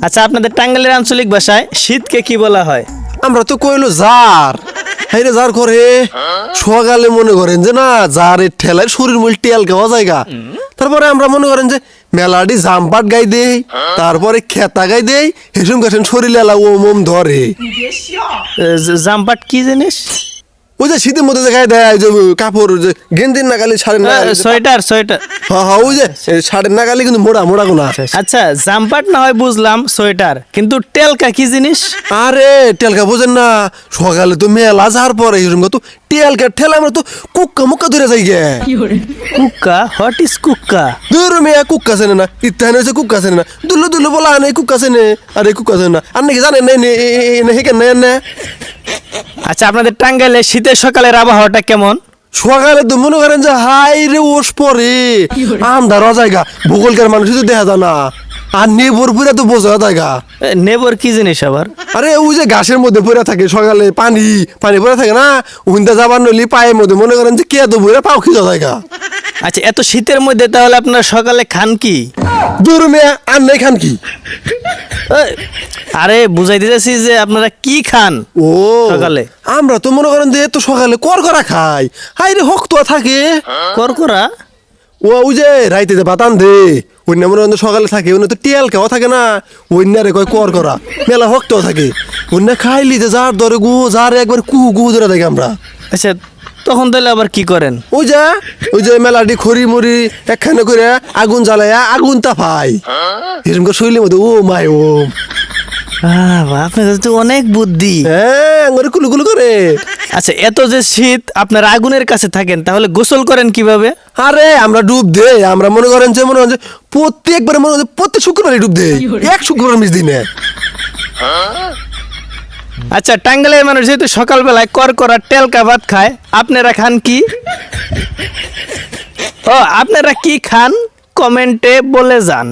আচ্ছা আপনাদের টাঙ্গাইলের আঞ্চলিক ভাষায় শীতকে কি বলা হয়? আমরা তো কইলো জার হাইরে জার করে। সকালে মনে করেন যে না জারের ঠেলায় শরীর মুল টেল খাওয়া জায়গা তারপরে আমরা মনে করেন যে মেলাডি জামপাট গাই দেই তারপরে খেতা গাই দেই হেসুম গেছেন শরীর এলা ওম ওম ধরে। জামপাট কি জিনিস? ওই যে শীতের মধ্যে যে গায়ে দেয় যে কাপড় যে গেন্দির নাগালি শাড়ির নাগালি সোয়েটার সোয়েটার হ্যাঁ হ্যাঁ ওই যে শাড়ির নাগালি কিন্তু মোড়া মোড়া গুনা আচ্ছা জামপাট না হয় বুঝলাম সোয়েটার কিন্তু টেলকা কি জিনিস আরে টেলকা বোঝেন না সকালে তো মেলা যার পরে এরকম তো টেলকা ঠেলা আমরা তো কুক্কা মুক্কা ধরে যাই গে কুক্কা হোয়াট ইজ কুক্কা দূর মেয়া কুক্কা চেনে না ইত্যাদি হয়েছে কুক্কা চেনে না দুল্লো দুল্লো বলা আনে কুক্কা চেনে আরে কুক্কা চেনে না আর নাকি জানেন না হেকেন না না আচ্ছা আপনাদের টাঙ্গাইলে শীতের সকালের আবহাওয়াটা কেমন? সকালে তো মনে করেন যে হাই রে ওস পরে। আন্ধার জায়গা ভূগোলকার মানুষ তো দেখা যায় না। আর নেবর পুরা তো বোঝা জায়গা নেবর কি জিনিস আবার? আরে ওই যে ঘাসের মধ্যে পড়ে থাকে সকালে পানি পানি পড়ে থাকে না? উইন্দা যাবার নলি পায়ের মধ্যে মনে করেন যে কে তো বইরা পাও খিজা জায়গা আচ্ছা এত শীতের মধ্যে তাহলে আপনারা সকালে খান কি? দূর মেয়ে আর নেই খান কি? আরে যে আপনারা কি খান ও সকালে? আমরা তো মনে করেন যে তো সকালে কর করা খাই। হাই রে হক থাকে। করকরা? ও ওই যে রাইতে যে বাতান দে অন্য মনে করেন সকালে থাকে অন্য তো টেল খাওয়া থাকে না। অন্যারে কয় কর করা মেলা হক থাকে। অন্য খাইলি যে যার ধরে গু যার একবার কুহু কুহু ধরে থাকে আমরা। আচ্ছা তখন তাহলে আবার কি করেন? ওই যে ওই যে মেলাটি খড়ি মুড়ি একখানে করে আগুন জ্বালায়া আগুন তাপাই এরকম করে শৈলীর মধ্যে ও মাই ও। আহ, তো অনেক বুদ্ধি। হ্যাঁ আঙ্গুরে কুলু কুলু করে। আচ্ছা এত যে শীত আপনার আগুনের কাছে থাকেন তাহলে গোসল করেন কীভাবে? আরে আমরা ডুব দে আমরা মনে করেন যে মনে করেন যে প্রত্যেকবার মনে যে প্রত্যেক শুক্রবারই ডুব দে এক শুক্রবার মিস দিনে আচ্ছা টাঙ্গালের মানুষ যেহেতু সকালবেলায় কর করা টেলকা ভাত খায়, আপনারা খান কি? ও, আপনারা কি খান? কমেন্টে বলে যান।